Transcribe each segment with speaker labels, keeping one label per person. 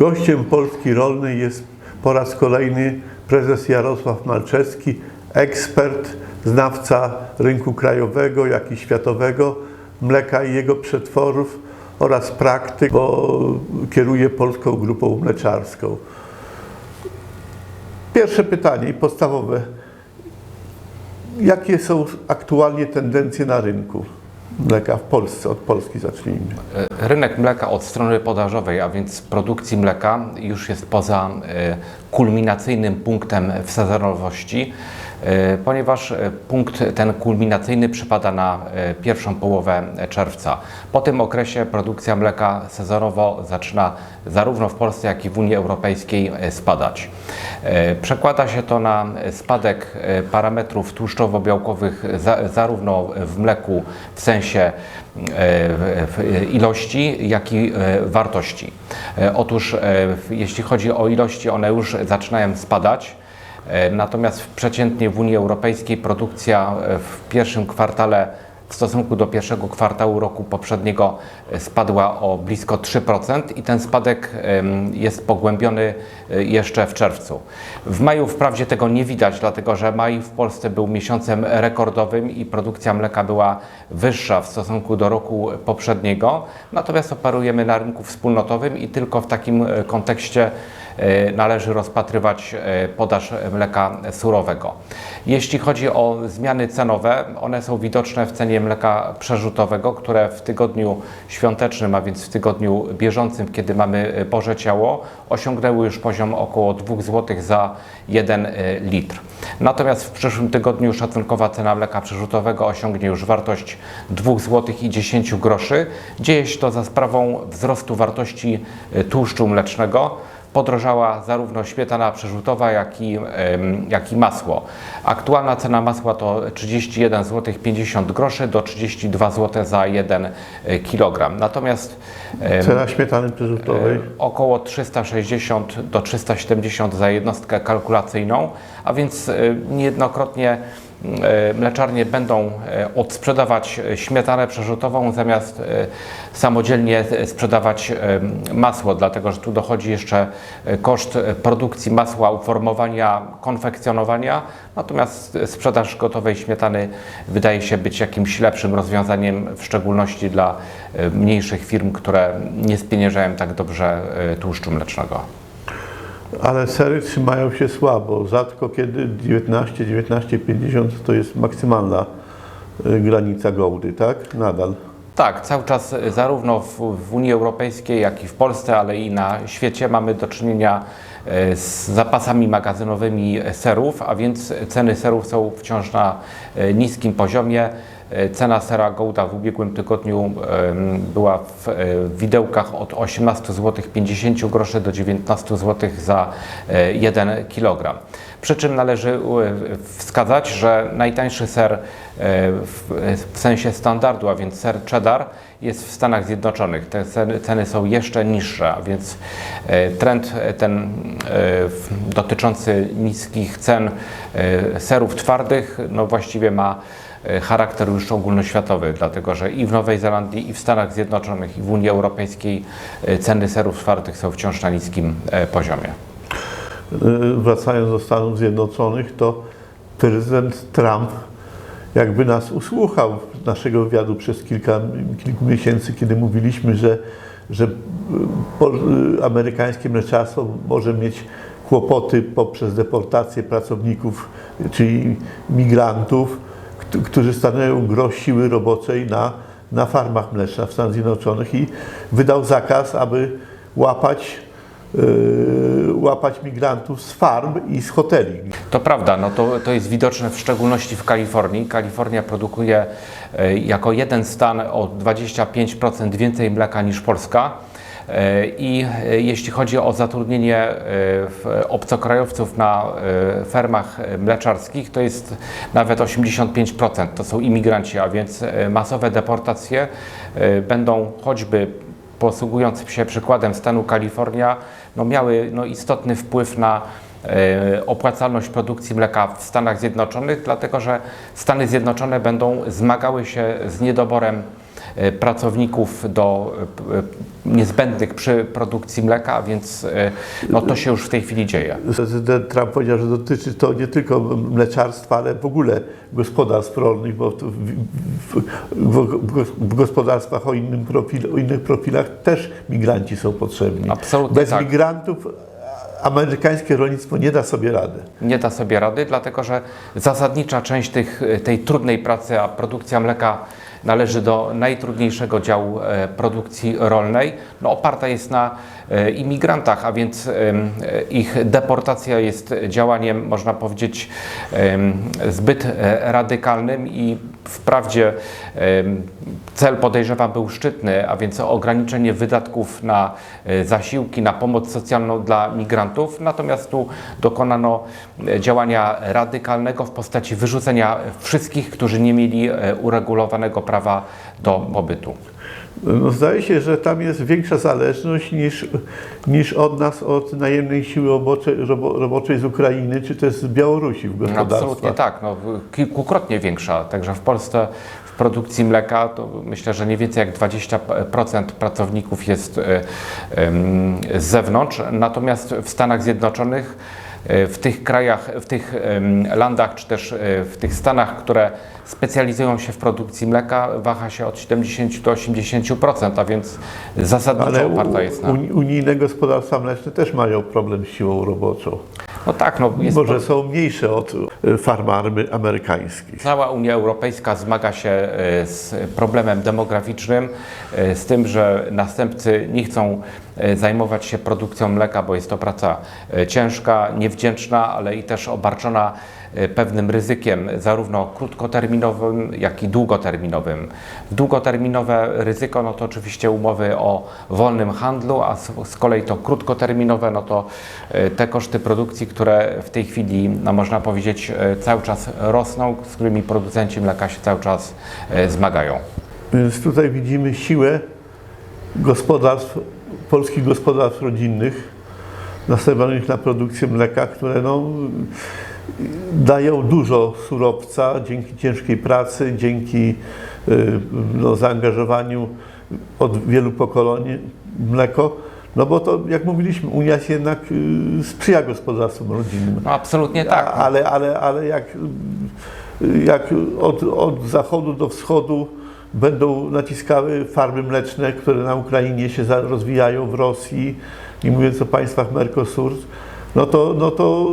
Speaker 1: Gościem Polski Rolnej jest po raz kolejny prezes Jarosław Malczewski, ekspert, znawca rynku krajowego, jak i światowego, mleka i jego przetworów oraz praktyk, bo kieruje Polską Grupą Mleczarską. Pierwsze pytanie i podstawowe. Jakie są aktualnie tendencje na rynku mleka w Polsce? Od Polski zacznijmy.
Speaker 2: Rynek mleka od strony podażowej, a więc produkcji mleka, już jest poza e, kulminacyjnym punktem w sezonowości, e, ponieważ e, punkt ten kulminacyjny przypada na e, pierwszą połowę czerwca. Po tym okresie produkcja mleka sezonowo zaczyna zarówno w Polsce, jak i w Unii Europejskiej e, spadać. E, Przekłada się to na spadek e, parametrów tłuszczowo-białkowych za, zarówno w mleku w sensie e, ilości, jak i e, wartości. E, Otóż e, jeśli chodzi o ilości, one już zaczynają spadać. E, Natomiast przeciętnie w Unii Europejskiej produkcja e, w pierwszym kwartale w stosunku do pierwszego kwartału roku poprzedniego e, spadła o blisko 3% i ten spadek jest pogłębiony jeszcze w czerwcu. W maju wprawdzie tego nie widać, dlatego że maj w Polsce był miesiącem rekordowym i produkcja mleka była wyższa w stosunku do roku poprzedniego, natomiast operujemy na rynku wspólnotowym i tylko w takim kontekście należy rozpatrywać e, podaż mleka surowego. Jeśli chodzi o zmiany cenowe, one są widoczne w cenie mleka przerzutowego, które w tygodniu świątecznym, a więc w tygodniu bieżącym, kiedy mamy e, Boże Ciało, osiągnęły już poziom około 2 zł za 1 litr. Natomiast w przyszłym tygodniu szacunkowa cena mleka przerzutowego osiągnie już wartość 2 zł i 10 groszy. Dzieje się to za sprawą wzrostu wartości e, tłuszczu mlecznego podrożała zarówno śmietana przerzutowa, jak i, jak i masło. Aktualna cena masła to 31 zł 50 groszy do 32 zł za 1 kg. Natomiast
Speaker 1: Cena śmietany przerzutowej.
Speaker 2: około 360 do 370 za jednostkę kalkulacyjną, a więc e, niejednokrotnie e, mleczarnie będą e, odsprzedawać e, śmietanę przerzutową zamiast e, samodzielnie e, sprzedawać e, masło, dlatego że tu dochodzi jeszcze e, koszt e, produkcji masła, uformowania, konfekcjonowania, natomiast e, sprzedaż gotowej śmietany wydaje się być jakimś lepszym rozwiązaniem, w szczególności dla e, mniejszych firm, które nie spieniężają tak dobrze e, tłuszczu mlecznego.
Speaker 1: Ale sery trzymają się słabo. Rzadko kiedy 19, 19,50 to jest maksymalna y, granica gołdy, tak? Nadal.
Speaker 2: Tak, cały czas e, zarówno w, w Unii Europejskiej, jak i w Polsce, ale i na świecie mamy do czynienia e, z zapasami magazynowymi serów, a więc ceny serów są wciąż na niskim poziomie. E, Cena sera Gouda w ubiegłym tygodniu była w e, widełkach od 18 zł 50 groszy do 19 zł za e, 1 kg. Przy czym należy e, wskazać, że najtańszy ser e, w, w sensie standardu, a więc ser cheddar, jest w Stanach Zjednoczonych. Te ceny, są jeszcze niższe, a więc e, trend e, ten e, w- dotyczący niskich cen e, serów twardych no właściwie ma e, charakter już ogólnoświatowy, dlatego że i w Nowej Zelandii, i w Stanach Zjednoczonych, i w Unii Europejskiej e, ceny serów twardych są wciąż na niskim e, poziomie.
Speaker 1: Wracając do Stanów Zjednoczonych, to prezydent Trump jakby nas usłuchał naszego wywiadu przez kilka, kilku miesięcy, kiedy mówiliśmy, że, że amerykańskie mleczarstwo może mieć kłopoty poprzez deportację pracowników, czyli migrantów, którzy stanowią gros siły roboczej na, na farmach mlecznych w Stanach Zjednoczonych i wydał zakaz, aby łapać, yy, łapać migrantów z farm i z hoteli.
Speaker 2: To prawda, no to, to jest widoczne w szczególności w Kalifornii. Kalifornia produkuje e, jako jeden stan o 25% więcej mleka niż Polska. I e, jeśli chodzi o zatrudnienie e, obcokrajowców na e, fermach mleczarskich, to jest nawet 85%. To są imigranci, a więc masowe deportacje będą choćby posługując się przykładem stanu Kalifornia, no miały no, istotny wpływ na opłacalność produkcji mleka w Stanach Zjednoczonych, dlatego że Stany Zjednoczone będą zmagały się z niedoborem pracowników do niezbędnych przy produkcji mleka, a więc e, no, to się już w tej chwili dzieje.
Speaker 1: Prezydent Trump powiedział, że dotyczy to nie tylko mleczarstwa, ale w ogóle gospodarstw rolnych, bo w, w, w gospodarstwach o, innym profil, o innych profilach też migranci są potrzebni.
Speaker 2: Absolutnie
Speaker 1: Bez
Speaker 2: tak.
Speaker 1: migrantów amerykańskie rolnictwo nie da sobie rady.
Speaker 2: nie da sobie rady, dlatego że zasadnicza część tych, tej trudnej pracy, a produkcja mleka należy do najtrudniejszego działu e, produkcji rolnej, no, oparta jest na e, imigrantach, a więc e, ich deportacja jest działaniem, można powiedzieć, zbyt radykalnym i wprawdzie cel podejrzewam był szczytny, a więc ograniczenie wydatków na zasiłki, na pomoc socjalną dla migrantów, natomiast tu dokonano działania radykalnego w postaci wyrzucenia wszystkich, którzy nie mieli uregulowanego prawa do pobytu.
Speaker 1: No, zdaje się, że tam jest większa zależność niż, niż od nas, od najemnej siły roboczej, robo, roboczej z Ukrainy, czy też z Białorusi w gospodarstwach.
Speaker 2: Absolutnie tak, no, kilkukrotnie większa. Także w Polsce w produkcji mleka to myślę, że nie więcej jak 20% pracowników jest e, z zewnątrz. Natomiast w Stanach Zjednoczonych, e, w tych krajach, w tych landach, czy też e, w tych stanach, które specjalizują się w produkcji mleka, waha się od 70 do 80%, a więc zasadniczo
Speaker 1: Ale
Speaker 2: oparta jest na...
Speaker 1: uni- unijne gospodarstwa mleczne też mają problem z siłą roboczą.
Speaker 2: No tak, no jest
Speaker 1: Może są mniejsze od e, farm amerykańskich.
Speaker 2: Cała Unia Europejska zmaga się e, z problemem demograficznym, e, z tym, że następcy nie chcą zajmować się produkcją mleka, bo jest to praca ciężka, niewdzięczna, ale i też obarczona pewnym ryzykiem, zarówno krótkoterminowym, jak i długoterminowym. Długoterminowe ryzyko, no to oczywiście umowy o wolnym handlu, a z, kolei to krótkoterminowe, no to e, te koszty produkcji, które w tej chwili, no można powiedzieć, e, cały czas rosną, z którymi producenci mleka się cały czas e, zmagają.
Speaker 1: Więc tutaj widzimy siłę gospodarstw, polskich gospodarstw rodzinnych nastawionych na produkcję mleka, które no, dają dużo surowca dzięki ciężkiej pracy, dzięki y, no, zaangażowaniu od wielu pokoleń mleko. No bo to, jak mówiliśmy, Unia się jednak y, sprzyja gospodarstwom rodzinnym.
Speaker 2: No absolutnie tak.
Speaker 1: Ale, ale, ale jak, jak od, od zachodu do wschodu będą naciskały farmy mleczne, które na Ukrainie się rozwijają, w Rosji, nie mówiąc o państwach Mercosur, no to, no to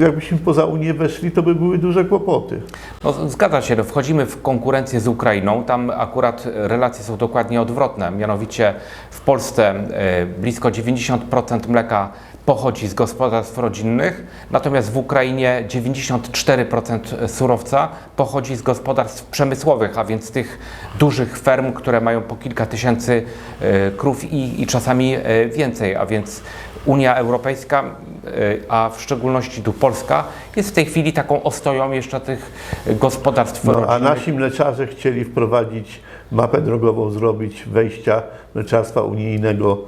Speaker 1: jakbyśmy poza Unię weszli, to by były duże kłopoty.
Speaker 2: No, zgadza się, no, wchodzimy w konkurencję z Ukrainą. Tam akurat relacje są dokładnie odwrotne. Mianowicie w Polsce e, blisko 90% mleka pochodzi z gospodarstw rodzinnych, natomiast w Ukrainie 94% surowca pochodzi z gospodarstw przemysłowych, a więc tych dużych ferm, które mają po kilka tysięcy e, krów i, i czasami e, więcej, a więc Unia Europejska, e, a w szczególności tu Polska, jest w tej chwili taką ostoją jeszcze tych gospodarstw
Speaker 1: No, a nasi mleczarze chcieli wprowadzić mapę drogową, zrobić wejścia mleczarstwa unijnego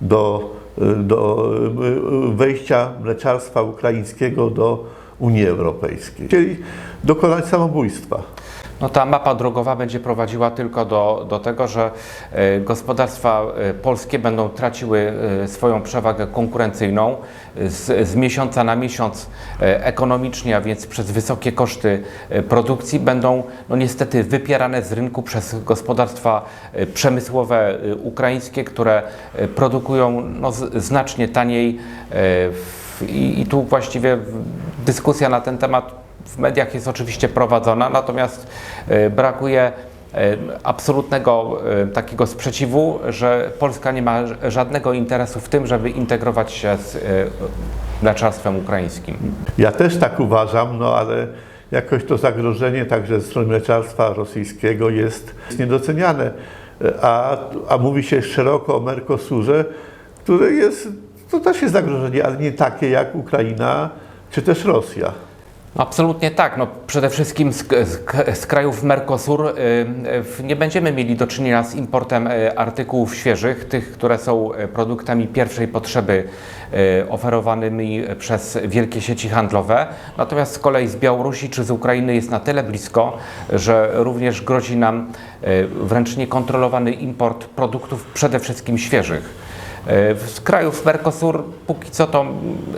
Speaker 1: do, do y, wejścia mleczarstwa ukraińskiego do Unii Europejskiej. Chcieli dokonać samobójstwa.
Speaker 2: No ta mapa drogowa będzie prowadziła tylko do, do tego, że e, gospodarstwa e, polskie będą traciły e, swoją przewagę konkurencyjną z, z miesiąca na miesiąc ekonomicznie, a więc przez wysokie koszty produkcji będą no niestety wypierane z rynku przez gospodarstwa przemysłowe ukraińskie, które produkują no, znacznie taniej i, i tu właściwie dyskusja na ten temat w mediach jest oczywiście prowadzona, natomiast e, brakuje e, absolutnego e, takiego sprzeciwu, że Polska nie ma żadnego interesu w tym, żeby integrować się z mleczarstwem ukraińskim.
Speaker 1: Ja też tak uważam, no ale jakoś to zagrożenie także ze strony mleczarstwa rosyjskiego jest niedoceniane. A, a mówi się szeroko o Mercosurze, które jest, to też jest zagrożenie, ale nie takie jak Ukraina czy też Rosja.
Speaker 2: Absolutnie tak. No, przede wszystkim z, z, z krajów Mercosur y, y, nie będziemy mieli do czynienia z importem y, artykułów świeżych, tych, które są y, produktami pierwszej potrzeby y, oferowanymi przez wielkie sieci handlowe. Natomiast z kolei z Białorusi czy z Ukrainy jest na tyle blisko, że również grozi nam y, wręcz niekontrolowany import produktów przede wszystkim świeżych. Y, Z krajów Mercosur póki co to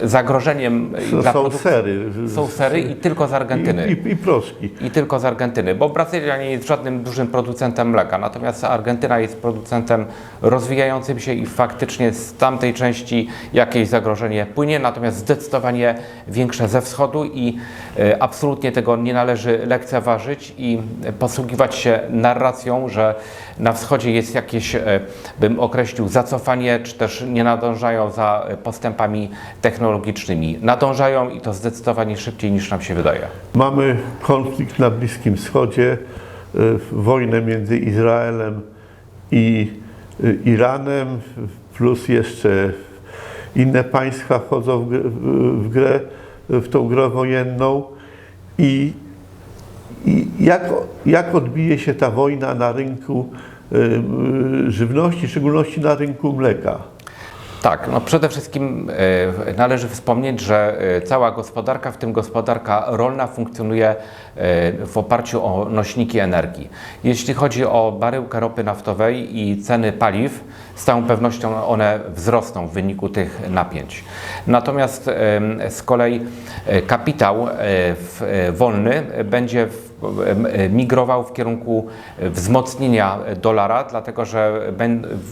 Speaker 2: zagrożeniem y,
Speaker 1: To
Speaker 2: dla
Speaker 1: są sery.
Speaker 2: są sery i tylko z Argentyny.
Speaker 1: I, i, I proszki.
Speaker 2: I tylko z Argentyny, bo Brazylia nie jest żadnym dużym producentem mleka, natomiast Argentyna jest producentem rozwijającym się i faktycznie z tamtej części jakieś zagrożenie płynie, natomiast zdecydowanie większe ze wschodu i e, absolutnie tego nie należy lekceważyć i posługiwać się narracją, że na wschodzie jest jakieś, e, bym określił, zacofanie, czy też nie nadążają za e, postępami technologicznymi. Nadążają i to zdecydowanie szybciej niż nam się wydaje.
Speaker 1: Mamy konflikt na Bliskim Wschodzie, y, wojnę między Izraelem i y, Iranem, plus jeszcze inne państwa wchodzą w, gr- w- grę, w tą grę wojenną. I, i jak, jak odbije się ta wojna na rynku żywności, w szczególności na rynku mleka?
Speaker 2: Tak, no przede wszystkim e, należy wspomnieć, że cała gospodarka, w tym gospodarka rolna, funkcjonuje w oparciu o nośniki energii. Jeśli chodzi o baryłkę ropy naftowej i ceny paliw, z całą pewnością one wzrosną w wyniku tych napięć. Natomiast z kolei kapitał wolny będzie w migrował w kierunku wzmocnienia dolara, dlatego że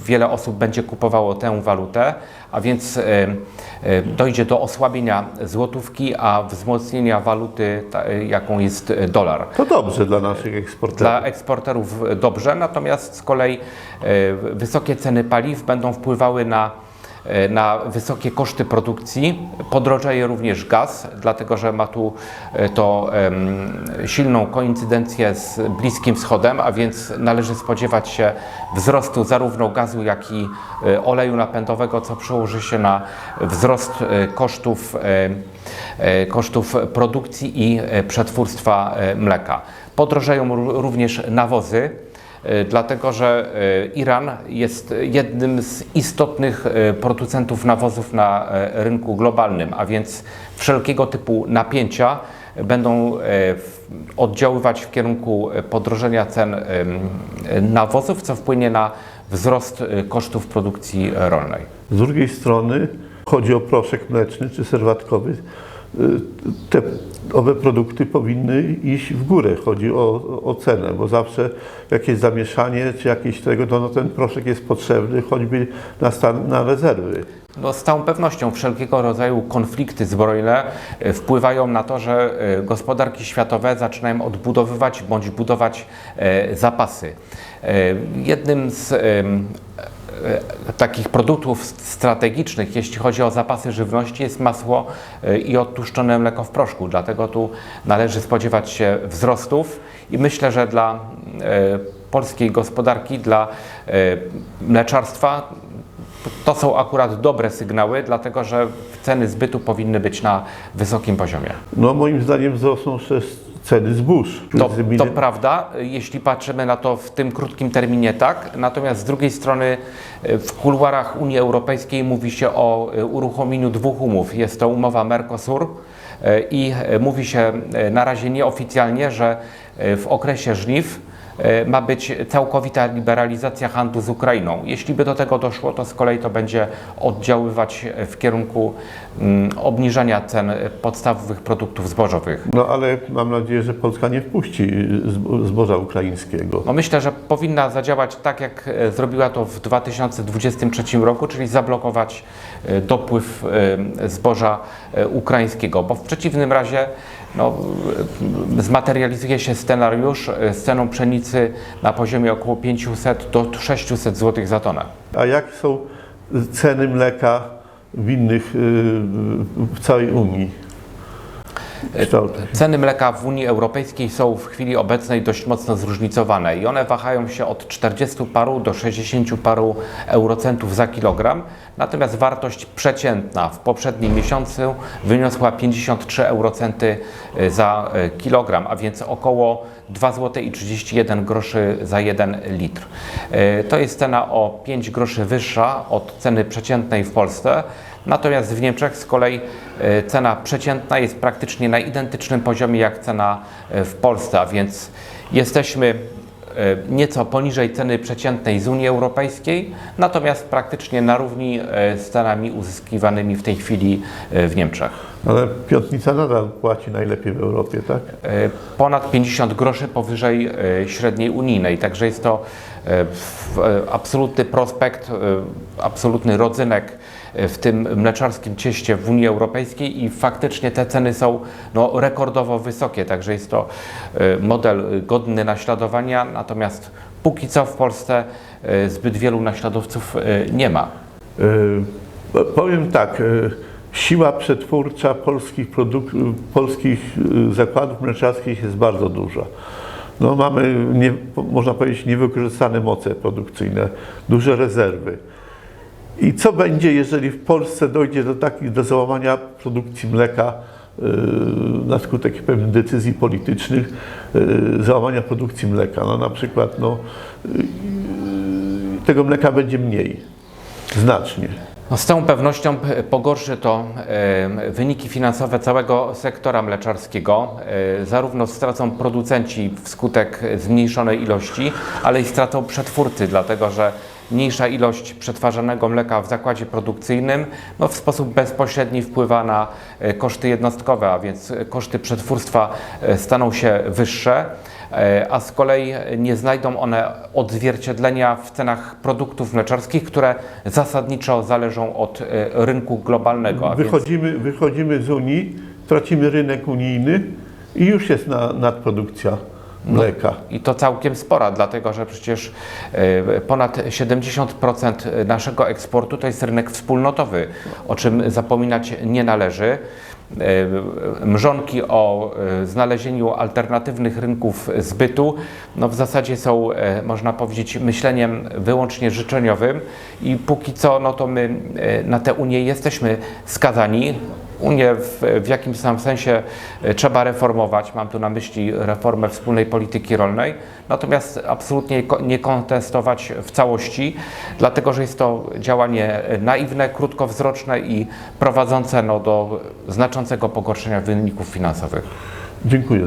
Speaker 2: wiele osób będzie kupowało tę walutę, a więc e, e, dojdzie do osłabienia złotówki, a wzmocnienia waluty, jaką jest dolar.
Speaker 1: To dobrze dla naszych eksporterów.
Speaker 2: Dla eksporterów dobrze, natomiast z kolei e, wysokie ceny paliw będą wpływały na, na wysokie koszty produkcji. Podrożeje również gaz, dlatego że ma tu e, to silną koincydencję z Bliskim Wschodem, a więc należy spodziewać się wzrostu zarówno gazu, jak i e, oleju napędowego, co przełoży się na wzrost e, kosztów, e, e, kosztów produkcji i e, przetwórstwa e, mleka. Podrożeją ró- również nawozy, e, dlatego że e, Iran jest jednym z istotnych e, producentów nawozów na e, rynku globalnym, a więc wszelkiego typu napięcia będą e, oddziaływać w kierunku e, podrożenia cen e, nawozów, co wpłynie na wzrost e, kosztów produkcji rolnej.
Speaker 1: Z drugiej strony chodzi o proszek mleczny czy serwatkowy. Y, Te owe produkty powinny iść w górę. Chodzi o, o cenę, bo zawsze jakieś zamieszanie czy jakieś tego, to no ten proszek jest potrzebny choćby na, stan, na rezerwy.
Speaker 2: No, z całą pewnością wszelkiego rodzaju konflikty zbrojne e, wpływają na to, że e, gospodarki światowe zaczynają odbudowywać bądź budować zapasy. Jednym z takich produktów strategicznych, jeśli chodzi o zapasy żywności, jest masło e, i odtłuszczone mleko w proszku. Dlatego tu należy spodziewać się wzrostów i myślę, że dla e, polskiej gospodarki, dla e, mleczarstwa to są akurat dobre sygnały, dlatego że ceny zbytu powinny być na wysokim poziomie.
Speaker 1: No moim zdaniem wzrosną też ceny zbóż.
Speaker 2: To, to prawda, jeśli patrzymy na to w tym krótkim terminie, tak. Natomiast z drugiej strony e, w kuluarach Unii Europejskiej mówi się o e, uruchomieniu dwóch umów. Jest to umowa Mercosur e, i mówi się na razie nieoficjalnie, że w okresie żniw ma być całkowita liberalizacja handlu z Ukrainą. Jeśli by do tego doszło, to z kolei to będzie oddziaływać e, w kierunku mm, obniżania cen e, podstawowych produktów zbożowych.
Speaker 1: No ale mam nadzieję, że Polska nie wpuści zbo- zboża ukraińskiego.
Speaker 2: No myślę, że powinna zadziałać tak, jak e, zrobiła to w 2023 roku, czyli zablokować e, dopływ e, zboża e, ukraińskiego, bo w przeciwnym razie no, zmaterializuje się scenariusz z ceną pszenicy na poziomie około 500 do 600 zł za tonę.
Speaker 1: A jak są ceny mleka w innych, y, w całej Unii?
Speaker 2: Ceny mleka w Unii Europejskiej są w chwili obecnej dość mocno zróżnicowane i one wahają się od 40 paru do 60 paru eurocentów za kilogram, natomiast wartość przeciętna w poprzednim miesiącu wyniosła 53 eurocenty y, za y, kilogram, a więc około 2 zł i 31 groszy za 1 litr. Y, To jest cena o 5 groszy wyższa od ceny przeciętnej w Polsce. Natomiast w Niemczech z kolei e, cena przeciętna jest praktycznie na identycznym poziomie jak cena e, w Polsce, a więc jesteśmy e, nieco poniżej ceny przeciętnej z Unii Europejskiej, natomiast praktycznie na równi z cenami uzyskiwanymi w tej chwili w Niemczech.
Speaker 1: Ale Piątnica nadal płaci najlepiej w Europie, tak?
Speaker 2: E, Ponad 50 groszy powyżej e, średniej unijnej, także jest to e, absolutny prospekt, absolutny rodzynek w tym mleczarskim cieście w Unii Europejskiej i faktycznie te ceny są no, rekordowo wysokie, także jest to model godny naśladowania, natomiast póki co w Polsce zbyt wielu naśladowców nie ma.
Speaker 1: Powiem tak, siła przetwórcza polskich, produk- polskich y, zakładów mleczarskich jest bardzo duża. No mamy, nie, można powiedzieć, niewykorzystane moce produkcyjne, duże rezerwy. I co będzie, jeżeli w Polsce dojdzie do takich, do załamania produkcji mleka y, na skutek pewnych decyzji politycznych, y, załamania produkcji mleka? No na przykład, no, y, tego mleka będzie mniej, znacznie.
Speaker 2: No, z całą pewnością pogorszy to wyniki finansowe całego sektora mleczarskiego. E, zarówno stracą producenci wskutek zmniejszonej ilości, ale i stracą przetwórcy, dlatego że mniejsza ilość przetwarzanego mleka w zakładzie produkcyjnym no, w sposób bezpośredni wpływa na e, koszty jednostkowe, a więc koszty przetwórstwa e, staną się wyższe. E, a z kolei nie znajdą one odzwierciedlenia w cenach produktów mleczarskich, które zasadniczo zależą od e, rynku globalnego. A więc
Speaker 1: Wychodzimy, wychodzimy z Unii, tracimy rynek unijny i już jest na, nadprodukcja mleka.
Speaker 2: I to całkiem spora, dlatego że przecież e, ponad 70% naszego eksportu to jest rynek wspólnotowy, o czym zapominać nie należy. E, Mrzonki o e, znalezieniu alternatywnych rynków zbytu no w zasadzie są, można powiedzieć, myśleniem wyłącznie życzeniowym i póki co no to my na tę Unię jesteśmy skazani. Unię w, w jakimś tam sensie e, trzeba reformować. Mam tu na myśli reformę wspólnej polityki rolnej, natomiast absolutnie nie kontestować w całości, dlatego że jest to działanie e, naiwne, krótkowzroczne i prowadzące no, do znaczącego pogorszenia wyników finansowych.
Speaker 1: Dziękuję.